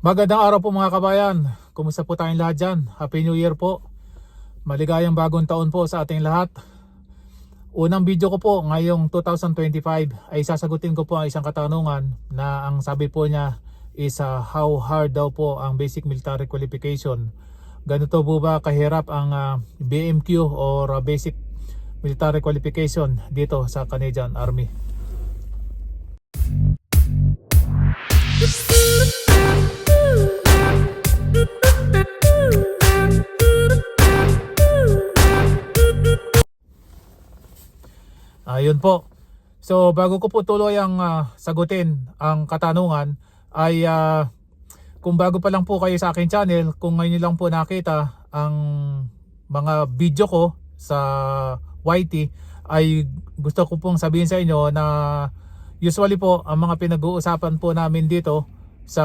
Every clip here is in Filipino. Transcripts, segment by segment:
Magandang araw po mga kabayan. Kumusta po tayong lahat dyan? Happy New Year po. Maligayang bagong taon po sa ating lahat. Unang video ko po ngayong 2025 ay sasagutin ko po ang isang katanungan na ang sabi po niya is uh, how hard daw po ang basic military qualification. Ganito po ba kahirap ang uh, BMQ or uh, basic military qualification dito sa Canadian Army? Ayun po. So bago ko po tuloy ang ah, sagutin ang katanungan ay ah, kung bago pa lang po kayo sa akin channel, kung ngayon lang po nakita ang mga video ko sa YT ay gusto ko pong sabihin sa inyo na usually po ang mga pinag-uusapan po namin dito sa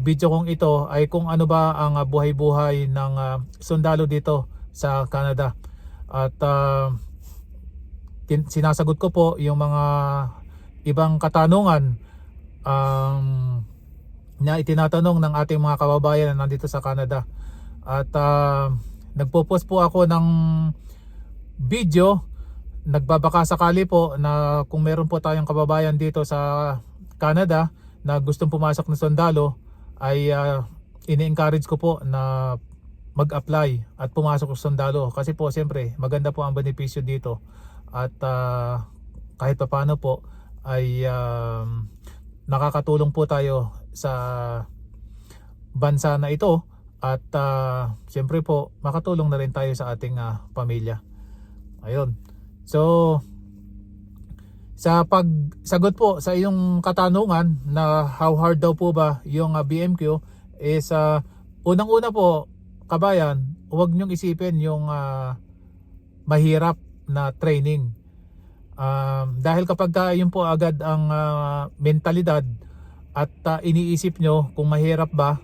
video kong ito ay kung ano ba ang ah, buhay-buhay ng ah, sundalo dito sa Canada. At tin- sinasagot ko po yung mga ibang katanungan um, na itinatanong ng ating mga kababayan na nandito sa Canada. At uh, nagpo-post po ako ng video. Nagbabaka sakali po na kung meron po tayong kababayan dito sa Canada na gustong pumasok na sundalo ay uh, ini-encourage ko po na mag-apply at pumasok sa sundalo. Kasi po siyempre maganda po ang benepisyo dito at ah, kahit pa paano po ay um, nakakatulong po tayo sa bansa na ito at ah, siyempre po makatulong na rin tayo sa ating ah, pamilya. Ayun. So sa pagsagot po sa iyong katanungan na how hard daw po ba yung ah, BMQ is ah, unang-una po kabayan, huwag niyong isipin yung ah, mahirap na training. Um, dahil kapag ka yun po agad ang ah, mentalidad at ah, iniisip nyo kung mahirap ba,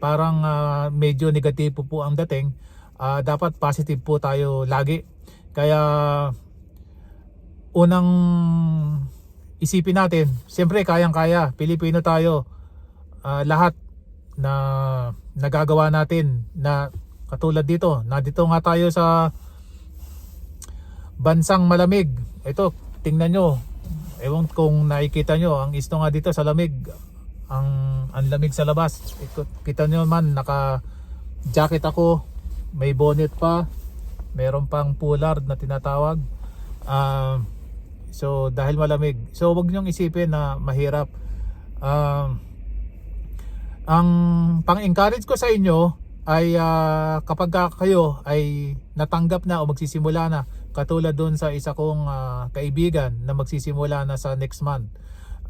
parang ah, medyo negatibo po ang dating, ah, dapat positive po tayo lagi. Kaya unang isipin natin, siyempre kayang-kaya, Pilipino tayo, ah, lahat na nagagawa natin na katulad dito, na dito nga tayo sa bansang malamig. Ito, tingnan nyo. Ewan kung nakikita nyo, ang isto nga dito sa lamig. Ang, ang lamig sa labas. Ito, kita nyo man, naka jacket ako. May bonnet pa. Meron pang pullard na tinatawag. Ah, so, dahil malamig. So, wag nyong isipin na mahirap. Ah, ang pang-encourage ko sa inyo ay ah, kapag ka kayo ay natanggap na o magsisimula na katulad doon sa isa kong ah, kaibigan na magsisimula na sa next month.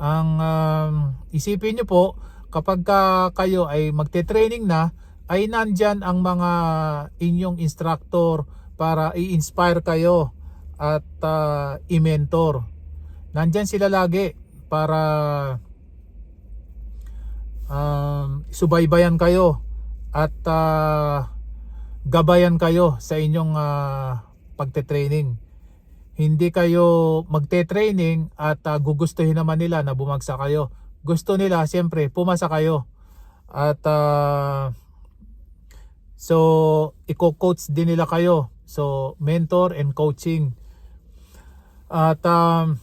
Ang um, isipin nyo po kapag ka kayo ay magte-training na ay nandyan ang mga inyong instructor para i-inspire kayo at ah, i-mentor. Nandyan sila lagi para um, subaybayan kayo at ah, gabayan kayo sa inyong ah, pagte-training. Hindi kayo magte-training at ah, gugustuhin naman nila na bumagsak kayo. Gusto nila siyempre pumasa kayo. At ah, so i-coach din nila kayo. So mentor and coaching. At um,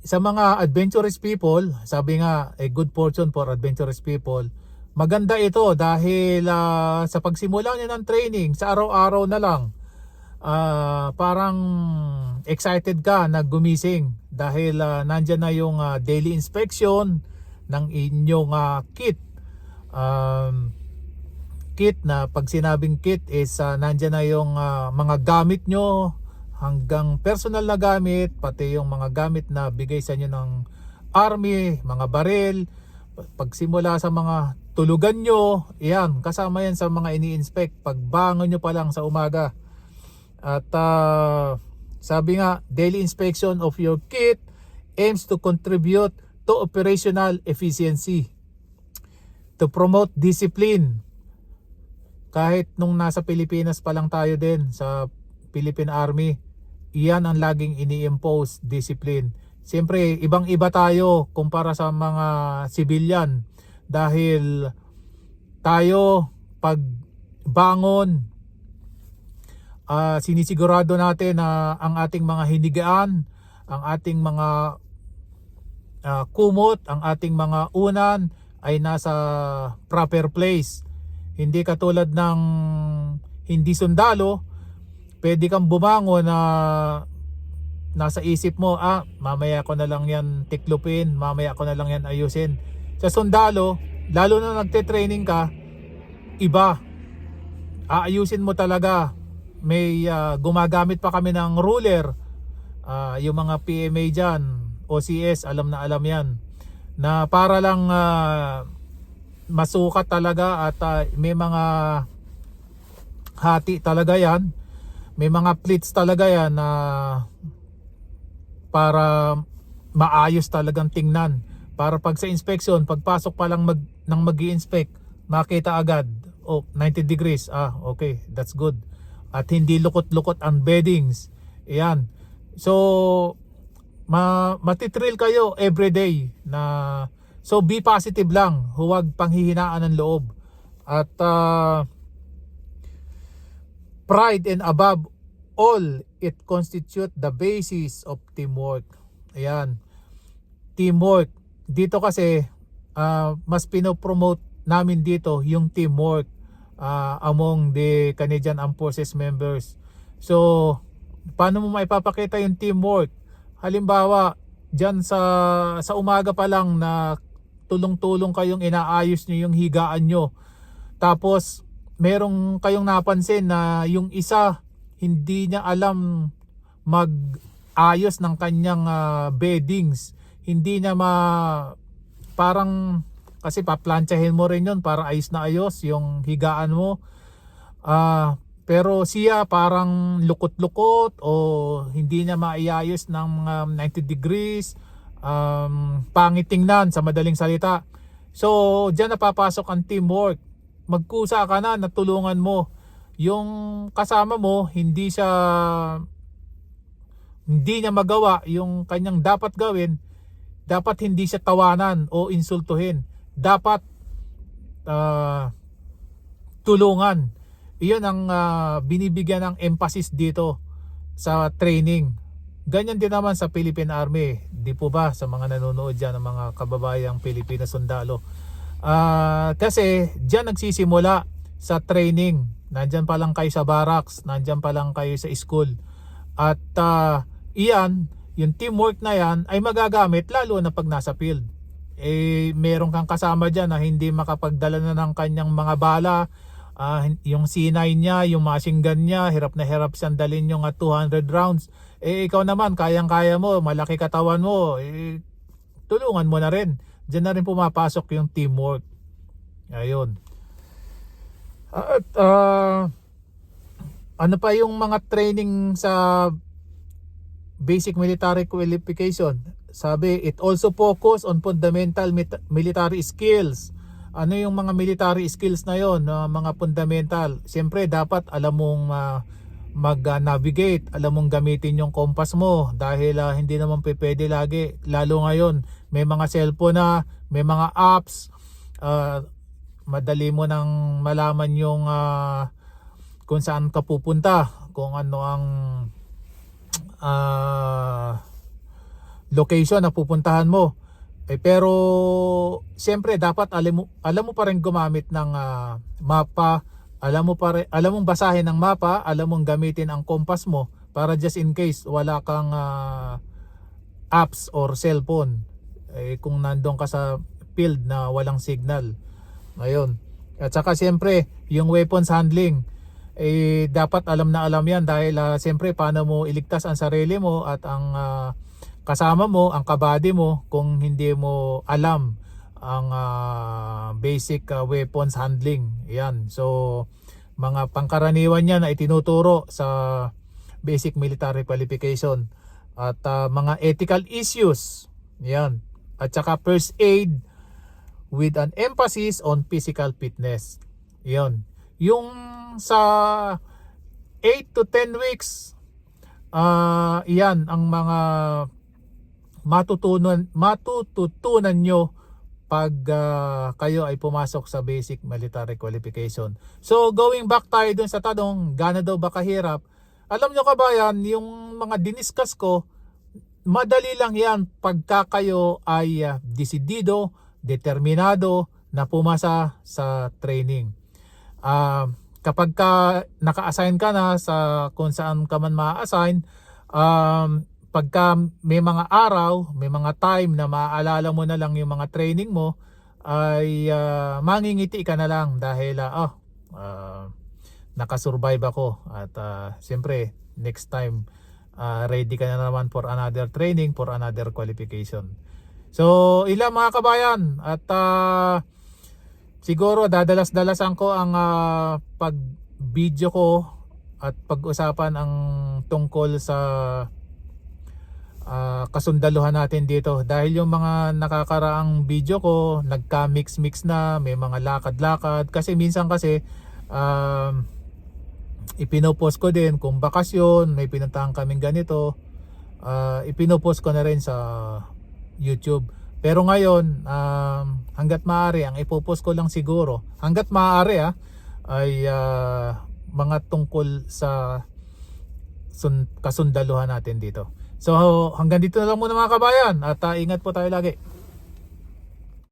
sa mga adventurous people, sabi nga, a good fortune for adventurous people. Maganda ito dahil ah, sa pagsimula niya ng training, sa araw-araw na lang, ah, parang excited ka na gumising dahil ah, nandyan na yung ah, daily inspection ng inyong ah, kit. Um, kit na pag sinabing kit is ah, nandyan na yung ah, mga gamit nyo hanggang personal na gamit pati yung mga gamit na bigay sa inyo ng army, mga baril pagsimula sa mga tulugan nyo yan, kasama yan sa mga ini-inspect pagbangon nyo pa lang sa umaga at ah, sabi nga daily inspection of your kit aims to contribute to operational efficiency to promote discipline kahit nung nasa Pilipinas pa lang tayo din sa Philippine Army, iyan ang laging ini-impose discipline. Siyempre, ibang-iba tayo kumpara sa mga civilian dahil tayo pag bangon ah, sinisigurado natin na ang ating mga hinigaan, ang ating mga ah, kumot, ang ating mga unan ay nasa proper place. Hindi katulad ng hindi sundalo, pwede kang bumangon na nasa isip mo, ah, mamaya ko na lang yan tiklupin, mamaya ko na lang yan ayusin. Sa sundalo, lalo na nagte-training ka, iba. Aayusin mo talaga. May ah, gumagamit pa kami ng ruler. Ah, yung mga PMA dyan, OCS, alam na alam yan. Na para lang ah, masukat talaga at ah, may mga hati talaga yan. May mga pleats talaga yan na para maayos talagang tingnan. Para pag sa inspection, pagpasok pa lang mag, ng mag inspect makita agad, oh, 90 degrees, ah, okay, that's good. At hindi lukot-lukot ang beddings. Ayan. So, ma matitrill kayo everyday na so be positive lang. Huwag panghihinaan ng loob. At ah, pride and above all it constitute the basis of teamwork. Ayan. Teamwork. Dito kasi ah, mas pinopromote namin dito yung teamwork ah, among the Canadian Armed Forces members. So paano mo maipapakita yung teamwork? Halimbawa diyan sa sa umaga pa lang na tulong-tulong kayong inaayos niyo yung higaan nyo. Tapos merong kayong napansin na yung isa hindi niya alam mag-ayos ng kanyang ah, beddings. Hindi niya ma parang kasi paplantsahin mo rin yun para ayos na ayos yung higaan mo. Ah, pero siya parang lukot-lukot o hindi niya maiayos ng mga 90 degrees. Um, pangit tingnan sa madaling salita. So, diyan napapasok ang teamwork. Magkusa ka na, natulungan mo. Yung kasama mo, hindi siya hindi niya magawa yung kanyang dapat gawin, dapat hindi siya tawanan o insultuhin. Dapat ah, tulungan. Iyon ang ah, binibigyan ng emphasis dito sa training. Ganyan din naman sa Philippine Army. Di po ba sa mga nanonood dyan ng mga kababayang Pilipino sundalo. Ah, kasi diyan nagsisimula sa training. Nandyan pa lang kayo sa barracks, nandyan pa lang kayo sa school. At ah, iyan, yung teamwork na yan ay magagamit lalo na pag nasa field. Eh, meron kang kasama dyan na hindi makapagdala na ng kanyang mga bala, hin- yung C9 niya, yung machine gun niya, hirap na hirap siyang dalhin yung ah, 200 rounds. Eh ikaw naman, kayang-kaya mo, malaki katawan mo, eh, tulungan mo na rin. Diyan na rin pumapasok yung teamwork. Ayun. At ah, ano pa yung mga training sa basic military qualification? Sabi, it also focus on fundamental military skills. Ano yung mga military skills na yon, na mga fundamental? Siyempre, dapat alam mong ah, mag-navigate, alam mong gamitin yung compass mo dahil ah, hindi naman pwede lagi, lalo ngayon, may mga cellphone na, may mga apps, ah, madali mo nang malaman yung ah, kung saan ka pupunta, kung ano ang ah, location na pupuntahan mo. Eh, pero siyempre dapat alam mo alam mo pa rin gumamit ng ah, mapa, alam mo pa rin, alam mong basahin ng mapa, alam mong gamitin ang compass mo para just in case wala kang ah, apps or cellphone. Eh, kung nandun ka sa field na walang signal. Ngayon. At saka siyempre, yung weapons handling, eh dapat alam na alam yan dahil ah, siyempre paano mo iligtas ang sarili mo at ang ah, kasama mo, ang kabady mo kung hindi mo alam ang ah, basic ah, weapons handling. Yan. So mga pangkaraniwan yan na itinuturo sa basic military qualification at ah, mga ethical issues. Yan. At saka first aid with an emphasis on physical fitness. Yan. Yung sa 8 to 10 weeks ah iyan ang mga matutunan matututunan nyo pag ah, kayo ay pumasok sa basic military qualification. So going back tayo dun sa tanong, gaano daw ba kahirap? Alam nyo kabayan, yung mga diniscuss ko, madali lang yan pagka kayo ay ah, desidido, determinado na pumasa sa training. Ah, kapag ka naka-assign ka na sa kung saan ka man ma-assign, um, pagka may mga araw, may mga time na maaalala mo na lang yung mga training mo, ay ah, mangingiti ka na lang dahil ah, oh, ah, nakasurvive ako at ah, siyempre next time ah, ready ka na naman for another training, for another qualification. So, ilang mga kabayan at ah, siguro dadalas-dalasan ko ang ah, pag video ko at pag-usapan ang tungkol sa ah, kasundaluhan natin dito. Dahil yung mga nakakaraang video ko nagka-mix-mix na may mga lakad-lakad. Kasi minsan kasi um, ipinopost ko din kung bakasyon may pinuntahan kaming ganito. Ah, ipinopost ko na rin sa YouTube. Pero ngayon um, hanggat maaari ang ipopost ko lang siguro hanggat maaari ah, ay ah, mga tungkol sa sun- kasundaluhan natin dito. So hanggang dito na lang muna mga kabayan at ah, ingat po tayo lagi.